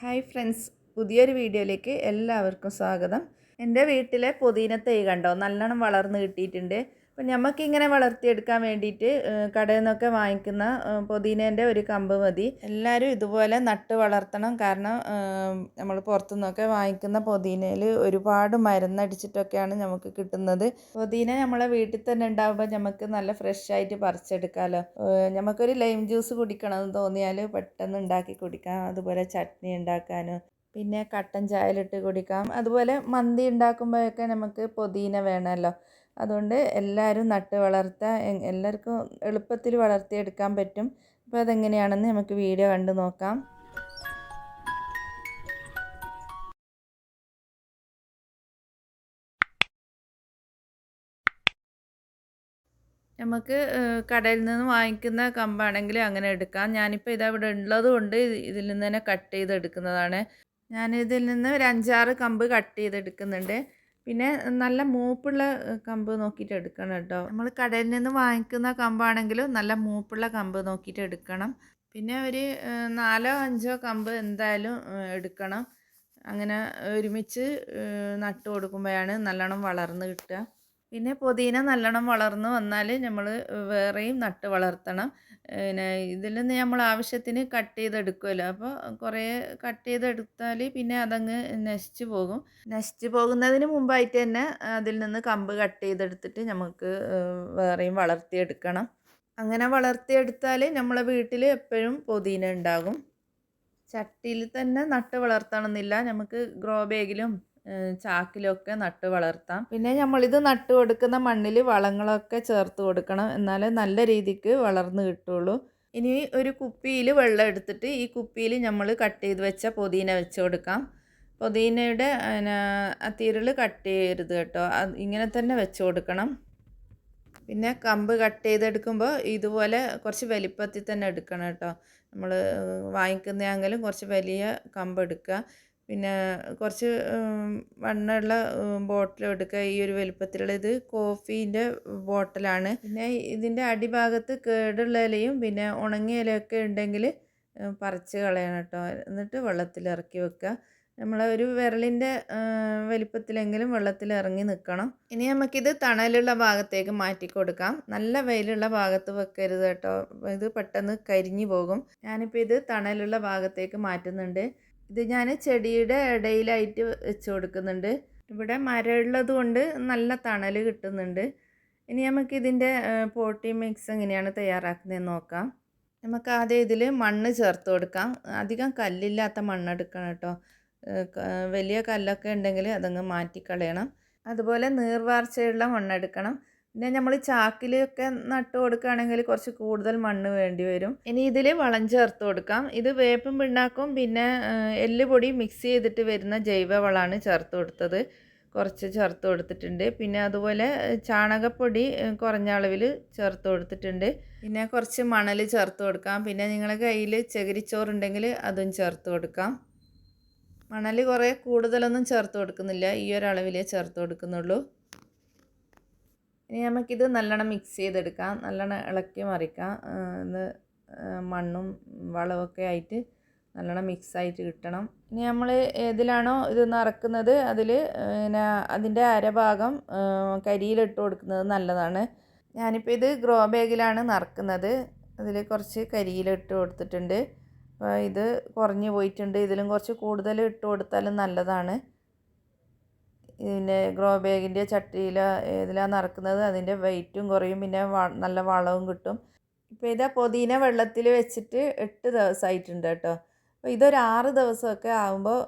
Hi friends പുതിയൊരു വീഡിയോയിലേക്ക് എല്ലാവർക്കും സ്വാഗതം. എന്റെ വീട്ടിലെ പുതിന തൈ കണ്ടോ? നല്ലോണം വളർന്ന് കിട്ടിയിട്ടുണ്ട്. അപ്പം നമുക്കിങ്ങനെ വളർത്തിയെടുക്കാൻ വേണ്ടിയിട്ട് കടയിൽ നിന്നൊക്കെ വാങ്ങിക്കുന്ന പുതിനേന്റെ ഒരു കമ്പ് മതി. എല്ലാവരും ഇതുപോലെ നട്ട് വളർത്തണം. കാരണം നമ്മൾ പുറത്തുനിന്നൊക്കെ വാങ്ങിക്കുന്ന പുതിനയിൽ ഒരുപാട് മരുന്നടിച്ചിട്ടൊക്കെയാണ് നമുക്ക് കിട്ടുന്നത്. പുതിന നമ്മളെ വീട്ടിൽ തന്നെ ഉണ്ടാകുമ്പോൾ നമുക്ക് നല്ല ഫ്രഷ് ആയിട്ട് പറിച്ചെടുക്കാമല്ലോ നമുക്കൊരു ലൈം ജ്യൂസ് കുടിക്കണമെന്ന് തോന്നിയാൽ പെട്ടെന്ന് ഉണ്ടാക്കി കുടിക്കാം. അതുപോലെ ചട്നി ഉണ്ടാക്കാനും. പിന്നെ കട്ടൻ ചായയിലിട്ട് കുടിക്കാം. അതുപോലെ മന്തി ഉണ്ടാക്കുമ്പോഴൊക്കെ നമുക്ക് പുതിന വേണമല്ലോ അതുകൊണ്ട് എല്ലാവരും നട്ട് വളർത്താൻ എല്ലാവർക്കും എളുപ്പത്തിൽ വളർത്തിയെടുക്കാൻ പറ്റും. അപ്പോൾ അതെങ്ങനെയാണെന്ന് നമുക്ക് വീഡിയോ കണ്ടു നോക്കാം. നമുക്ക് കടയിൽ നിന്ന് വാങ്ങിക്കുന്ന കമ്പാണെങ്കിൽ അങ്ങനെ എടുക്കാം. ഞാനിപ്പോൾ ഇത് അവിടെ ഉള്ളത് കൊണ്ട് ഇതിൽ നിന്ന് തന്നെ കട്ട് ചെയ്തെടുക്കുന്നതാണ്. ഞാനിതിൽ നിന്ന് ഒരു അഞ്ചാറ് കമ്പ് കട്ട് ചെയ്തെടുക്കുന്നുണ്ട്. പിന്നെ നല്ല മൂപ്പുള്ള കമ്പ് നോക്കിയിട്ട് എടുക്കണം കേട്ടോ. നമ്മൾ കടയിൽ നിന്ന് വാങ്ങിക്കുന്ന കമ്പാണെങ്കിലും നല്ല മൂപ്പുള്ള കമ്പ് നോക്കിയിട്ട് എടുക്കണം. പിന്നെ ഒരു നാലോ അഞ്ചോ കമ്പ് എന്തായാലും എടുക്കണം. അങ്ങനെ ഒരുമിച്ച് നട്ട് കൊടുക്കുമ്പോഴാണ് നല്ലോണം വളർന്ന് കിട്ടുക. പിന്നെ പുതിന നല്ലോണം വളർന്നു വന്നാൽ നമ്മൾ വേറെയും നട്ട് വളർത്തണം. പിന്നെ ഇതിൽ നിന്ന് നമ്മൾ ആവശ്യത്തിന് കട്ട് ചെയ്തെടുക്കുമല്ലോ അപ്പോൾ കുറേ കട്ട് ചെയ്തെടുത്താൽ പിന്നെ അതങ്ങ് നശിച്ചു പോകും. നശിച്ചു പോകുന്നതിന് മുമ്പായിട്ട് തന്നെ അതിൽ നിന്ന് കമ്പ് കട്ട് ചെയ്തെടുത്തിട്ട് നമുക്ക് വേറെയും വളർത്തിയെടുക്കണം. അങ്ങനെ വളർത്തിയെടുത്താൽ നമ്മളെ വീട്ടിൽ എപ്പോഴും പുതിന ഉണ്ടാകും. ചട്ടിയിൽ തന്നെ നട്ട് വളർത്തണമെന്നില്ല. നമുക്ക് ഗ്രോ ബാഗിലും ചാക്കിലൊക്കെ നട്ട് വളർത്താം. പിന്നെ നമ്മളിത് നട്ട് കൊടുക്കുന്ന മണ്ണിൽ വളങ്ങളൊക്കെ ചേർത്ത് കൊടുക്കണം. എന്നാലേ നല്ല രീതിക്ക് വളർന്നു കിട്ടുള്ളൂ. ഇനി ഒരു കുപ്പിയിൽ വെള്ളം എടുത്തിട്ട് ഈ കുപ്പിയിൽ നമ്മൾ കട്ട് ചെയ്ത് വെച്ച പുതിന വെച്ച് കൊടുക്കാം. പുതിനയുടെ തിരൾ കട്ട് ചെയ്യരുത് കേട്ടോ. അത് ഇങ്ങനെ തന്നെ വെച്ച് കൊടുക്കണം. പിന്നെ കമ്പ് കട്ട് ചെയ്തെടുക്കുമ്പോൾ ഇതുപോലെ കുറച്ച് വലിപ്പത്തിൽ തന്നെ എടുക്കണം കേട്ടോ. നമ്മൾ വാങ്ങിക്കുന്നതെങ്കിലും കുറച്ച് വലിയ കമ്പ് എടുക്കുക. പിന്നെ കുറച്ച് വണ്ണമുള്ള ബോട്ടിൽ എടുക്കുക. ഈ ഒരു വലുപ്പത്തിലുള്ള ഇത് കോഫീന്റെ ബോട്ടിലാണ് പിന്നെ ഇതിന്റെ അടിഭാഗത്ത് കേടുള്ള ഇലയും പിന്നെ ഉണങ്ങിയ ഇലയൊക്കെ ഉണ്ടെങ്കിൽ പറിച്ച് കളയണം കേട്ടോ. എന്നിട്ട് വെള്ളത്തിൽ ഇറക്കി വെക്കുക. നമ്മൾ ഒരു വിരലിന്റെ വലിപ്പത്തിലെങ്കിലും വെള്ളത്തിൽ ഇറങ്ങി നിൽക്കണം. ഇനി നമുക്കിത് തണലുള്ള ഭാഗത്തേക്ക് മാറ്റി കൊടുക്കാം. നല്ല വെയിലുള്ള ഭാഗത്ത് വെക്കരുത് കേട്ടോ. ഇത് പെട്ടെന്ന് കരിഞ്ഞു പോകും. ഞാനിപ്പോൾ ഇത് തണലുള്ള ഭാഗത്തേക്ക് മാറ്റുന്നുണ്ട്. ഇത് ഞാൻ ചെടിയുടെ ഇടയിലായിട്ട് വെച്ച് കൊടുക്കുന്നുണ്ട്. ഇവിടെ മരമുള്ളത് കൊണ്ട് നല്ല തണൽ കിട്ടുന്നുണ്ട്. ഇനി നമുക്ക് ഇതിന്റെ പോട്ടി മിക്സ് എങ്ങനെയാണ് തയ്യാറാക്കുന്നതെന്ന് നോക്കാം. നമുക്ക് ആദ്യം ഇതിൽ മണ്ണ് ചേർത്ത് കൊടുക്കാം. അധികം കല്ലില്ലാത്ത മണ്ണ് എടുക്കണം കേട്ടോ. വലിയ കല്ലൊക്കെ ഉണ്ടെങ്കിൽ അതങ്ങ് മാറ്റിക്കളയണം. അതുപോലെ നീർവാർച്ചയുള്ള മണ്ണെടുക്കണം പിന്നെ നമ്മൾ ചാക്കിലൊക്കെ നട്ട് കൊടുക്കുകയാണെങ്കിൽ കുറച്ച് കൂടുതൽ മണ്ണ് വേണ്ടി വരും. ഇനി ഇതിൽ വളം ചേർത്ത് കൊടുക്കാം. ഇത് വേപ്പും പിണ്ണാക്കും പിന്നെ എല്ല് എല്ലുപൊടി മിക്സ് ചെയ്തിട്ട് വരുന്ന ജൈവ വളമാണ് ചേർത്ത് കൊടുത്തത്. കുറച്ച് ചേർത്ത് കൊടുത്തിട്ടുണ്ട്. പിന്നെ അതുപോലെ ചാണകപ്പൊടി കുറഞ്ഞ അളവിൽ ചേർത്ത് കൊടുത്തിട്ടുണ്ട്. പിന്നെ കുറച്ച് മണൽ ചേർത്ത് കൊടുക്കാം. പിന്നെ നിങ്ങളുടെ കയ്യിൽ ചകിരിച്ചോറുണ്ടെങ്കിൽ അതും ചേർത്ത് കൊടുക്കാം. മണൽ കുറേ കൂടുതലൊന്നും ചേർത്ത് കൊടുക്കുന്നില്ല. ഈ ഒരളവിലേ ചേർത്ത് കൊടുക്കുന്നുള്ളൂ. ഇനി നമുക്കിത് നല്ലോണം മിക്സ് ചെയ്തെടുക്കാം. നല്ലോണം ഇളക്കി മറിക്കാം. ഇത് മണ്ണും വളമൊക്കെ ആയിട്ട് നല്ലോണം മിക്സ് ആയിട്ട് കിട്ടണം. ഇനി നമ്മൾ ഏതിലാണോ ഇത് നിറക്കുന്നത് അതിൽ പിന്നെ അതിന്റെ അരഭാഗം കരിയിലിട്ട് കൊടുക്കുന്നത് നല്ലതാണ്. ഞാനിപ്പോൾ ഇത് ഗ്രോ ബാഗിലാണ് നിറക്കുന്നത്. അതിൽ കുറച്ച് കരിയിലിട്ട് കൊടുത്തിട്ടുണ്ട്. അപ്പോൾ ഇത് കുറഞ്ഞു പോയിട്ടുണ്ട്. ഇതിലും കുറച്ച് കൂടുതൽ ഇട്ട് കൊടുത്താലും നല്ലതാണ്. പിന്നെ ഗ്രോ ബാഗിന്റെ ചട്ടിയിൽ ഏതിലാണ് നടക്കുന്നത് അതിന്റെ വെയിറ്റും കുറയും പിന്നെ നല്ല വളവും കിട്ടും. ഇപ്പോൾ ഇതാ പൊതിന വെള്ളത്തിൽ വെച്ചിട്ട് എട്ട് ദിവസമായിട്ടുണ്ട് കേട്ടോ. അപ്പോൾ ഇതൊരു ആറ് ദിവസമൊക്കെ ആകുമ്പോൾ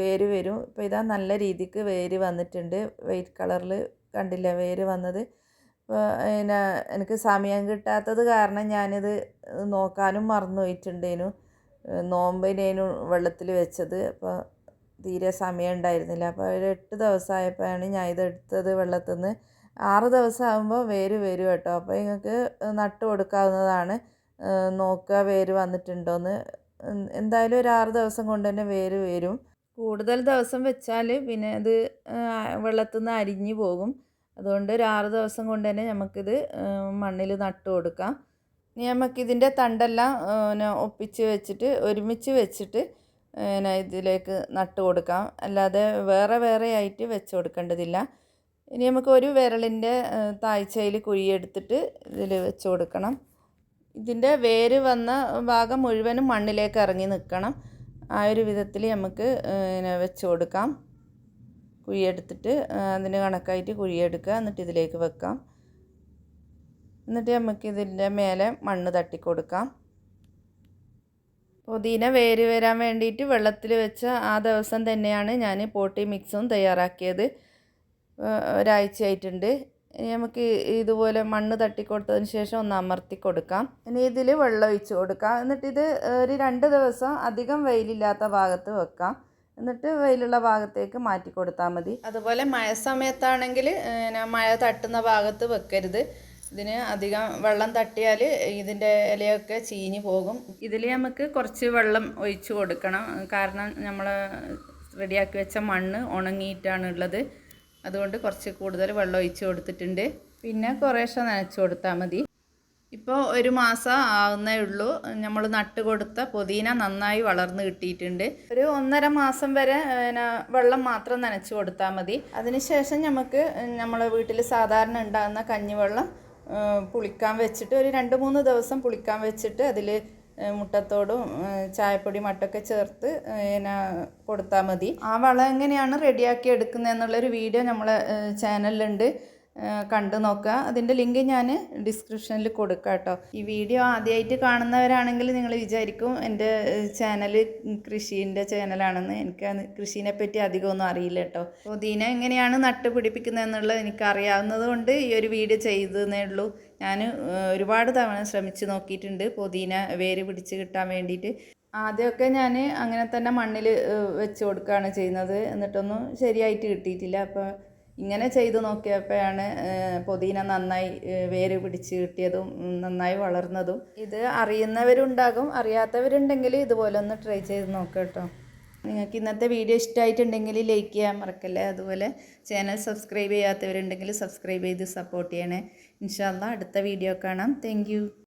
വേര് വരും. ഇപ്പോൾ ഇതാ നല്ല രീതിക്ക് വേര് വന്നിട്ടുണ്ട്. വൈറ്റ് കളറിൽ കണ്ടില്ല വേര് വന്നത്? ഇപ്പോൾ പിന്നെ എനിക്ക് സമയം കിട്ടാത്തത് കാരണം ഞാനിത് നോക്കാനും മറന്നു പോയിട്ടുണ്ടേനു. നോമ്പിനേനു വെള്ളത്തിൽ വെച്ചത്. അപ്പോൾ തീരെ സമയം ഉണ്ടായിരുന്നില്ല. അപ്പോൾ ഒരു എട്ട് ദിവസമായപ്പോഴാണ് ഞാൻ ഇത് എടുത്തത് വെള്ളത്തിൽ നിന്ന് ആറ് ദിവസമാകുമ്പോൾ വേര് വരും കേട്ടോ. അപ്പോൾ നിങ്ങൾക്ക് നട്ട് കൊടുക്കാവുന്നതാണ്. നോക്കുക വേര് വന്നിട്ടുണ്ടോയെന്ന് എന്തായാലും ഒരു ആറ് ദിവസം കൊണ്ട് തന്നെ വേര് വരും. കൂടുതൽ ദിവസം വെച്ചാൽ പിന്നെ അത് വെള്ളത്തിൽ നിന്ന് അരിഞ്ഞു പോകും. അതുകൊണ്ട് ഒരു ആറ് ദിവസം കൊണ്ട് തന്നെ നമുക്കിത് മണ്ണിൽ നട്ട് കൊടുക്കാം. ഇനി നമുക്കിതിന്റെ തണ്ടെല്ലാം ഒപ്പിച്ച് വെച്ചിട്ട് ഒരുമിച്ച് വെച്ചിട്ട് പിന്നെ ഇതിലേക്ക് നട്ട് കൊടുക്കാം. അല്ലാതെ വേറെ വേറെ ആയിട്ട് വെച്ച് കൊടുക്കേണ്ടതില്ല. ഇനി നമുക്ക് ഒരു വിരലിന്റെ താഴ്ചയിൽ കുഴിയെടുത്തിട്ട് ഇതിൽ വെച്ച് കൊടുക്കണം. ഇതിന്റെ വേര് വന്ന ഭാഗം മുഴുവനും മണ്ണിലേക്ക് ഇറങ്ങി നിൽക്കണം. ആ ഒരു വിധത്തിൽ നമുക്ക് പിന്നെ വെച്ച് കൊടുക്കാം. കുഴിയെടുത്തിട്ട് അതിന് കണക്കായിട്ട് കുഴിയെടുക്കുക. എന്നിട്ട് ഇതിലേക്ക് വെക്കാം. എന്നിട്ട് നമുക്ക് ഇതിന്റെ മേലെ മണ്ണ് തട്ടി കൊടുക്കാം പുതിന വേര് വരാൻ വേണ്ടിയിട്ട് വെള്ളത്തിൽ വെച്ച ആ ദിവസം തന്നെയാണ് ഞാൻ പോട്ടി മിക്സും തയ്യാറാക്കിയത്. ഒരാഴ്ചയായിട്ടുണ്ട്. ഇനി നമുക്ക് ഇതുപോലെ മണ്ണ് തട്ടിക്കൊടുത്തതിന് ശേഷം ഒന്ന് അമർത്തി കൊടുക്കാം. ഇനി ഇതിൽ വെള്ളം ഒഴിച്ച് കൊടുക്കാം. എന്നിട്ട് ഇത് ഒരു രണ്ട് ദിവസം അധികം വെയിലില്ലാത്ത ഭാഗത്ത് വെക്കാം. എന്നിട്ട് വെയിലുള്ള ഭാഗത്തേക്ക് മാറ്റി കൊടുത്താൽ മതി. അതുപോലെ മഴ സമയത്താണെങ്കിൽ മഴ തട്ടുന്ന ഭാഗത്ത് വെക്കരുത്. ഇതിന് അധികം വെള്ളം തട്ടിയാൽ ഇതിന്റെ ഇലയൊക്കെ ചീഞ്ഞ് പോകും. ഇതിൽ നമുക്ക് കുറച്ച് വെള്ളം ഒഴിച്ചു കൊടുക്കണം. കാരണം നമ്മൾ റെഡിയാക്കി വെച്ച മണ്ണ് ഉണങ്ങിയിട്ടാണ് ഉള്ളത്. അതുകൊണ്ട് കുറച്ച് കൂടുതൽ വെള്ളം ഒഴിച്ച് കൊടുത്തിട്ടുണ്ട്. പിന്നെ കുറേശ്ശെ നനച്ചു കൊടുത്താൽ മതി. ഇപ്പോൾ ഒരു മാസം ആവുന്നേ ഉള്ളൂ. നമ്മൾ നട്ട് കൊടുത്ത പുതിന നന്നായി വളർന്ന് കിട്ടിയിട്ടുണ്ട്. ഒരു ഒന്നര മാസം വരെ പിന്നെ വെള്ളം മാത്രം നനച്ചു കൊടുത്താൽ മതി. അതിനുശേഷം നമുക്ക് നമ്മളെ വീട്ടിൽ സാധാരണ ഉണ്ടാകുന്ന കഞ്ഞിവെള്ളം പുളിക്കാൻ വെച്ചിട്ട് ഒരു രണ്ട് മൂന്ന് ദിവസം പുളിക്കാൻ വെച്ചിട്ട് അതിൽ മുട്ടത്തോടും ചായപ്പൊടി മട്ടൊക്കെ ചേർത്ത് പിന്നെ കൊടുത്താൽ മതി. ആ വളം എങ്ങനെയാണ് റെഡിയാക്കി എടുക്കുന്നത് എന്നുള്ളൊരു വീഡിയോ നമ്മളെ ചാനലിലുണ്ട് കണ്ടു നോക്കുക. അതിന്റെ ലിങ്ക് ഞാൻ ഡിസ്ക്രിപ്ഷനിൽ കൊടുക്കാം കേട്ടോ. ഈ വീഡിയോ ആദ്യമായിട്ട് കാണുന്നവരാണെങ്കിൽ നിങ്ങൾ വിചാരിക്കും എന്റെ ചാനൽ കൃഷീന്റെ ചാനലാണെന്ന്. എനിക്ക് കൃഷീനെ പറ്റി അധികമൊന്നും അറിയില്ല കേട്ടോ. പുതിന എങ്ങനെയാണ് നട്ട് പിടിപ്പിക്കുന്നത് എന്നുള്ളത് എനിക്ക് അറിയാവുന്നത് കൊണ്ട് ഈ ഒരു വീഡിയോ ചെയ്തതേ ഉള്ളൂ. ഞാൻ ഒരുപാട് തവണ ശ്രമിച്ചു നോക്കിയിട്ടുണ്ട്. പുതിന വേര് പിടിച്ച് കിട്ടാൻ വേണ്ടിയിട്ട്. ആദ്യമൊക്കെ ഞാൻ അങ്ങനെ തന്നെ മണ്ണിൽ വെച്ച് കൊടുക്കുകയാണ് ചെയ്യുന്നത്. എന്നിട്ടൊന്നും ശരിയായിട്ട് കിട്ടിയിട്ടില്ല. അപ്പോൾ ഇങ്ങനെ ചെയ്തു നോക്കിയപ്പോഴാണ് പുതിന നന്നായി വേര് പിടിച്ച് കിട്ടിയതും നന്നായി വളർന്നതും. ഇത് അറിയുന്നവരുണ്ടാകും അറിയാത്തവരുണ്ടെങ്കിൽ ഇതുപോലെ ഒന്ന് ട്രൈ ചെയ്ത് നോക്കാം കേട്ടോ. നിങ്ങൾക്ക് ഇന്നത്തെ വീഡിയോ ഇഷ്ടമായിട്ടുണ്ടെങ്കിൽ ലൈക്ക് ചെയ്യാൻ മറക്കല്ലേ? അതുപോലെ ചാനൽ സബ്സ്ക്രൈബ് ചെയ്യാത്തവരുണ്ടെങ്കിൽ സബ്സ്ക്രൈബ് ചെയ്ത് സപ്പോർട്ട് ചെയ്യണേ. ഇൻഷാല്ല അടുത്ത വീഡിയോ കാണാം. താങ്ക്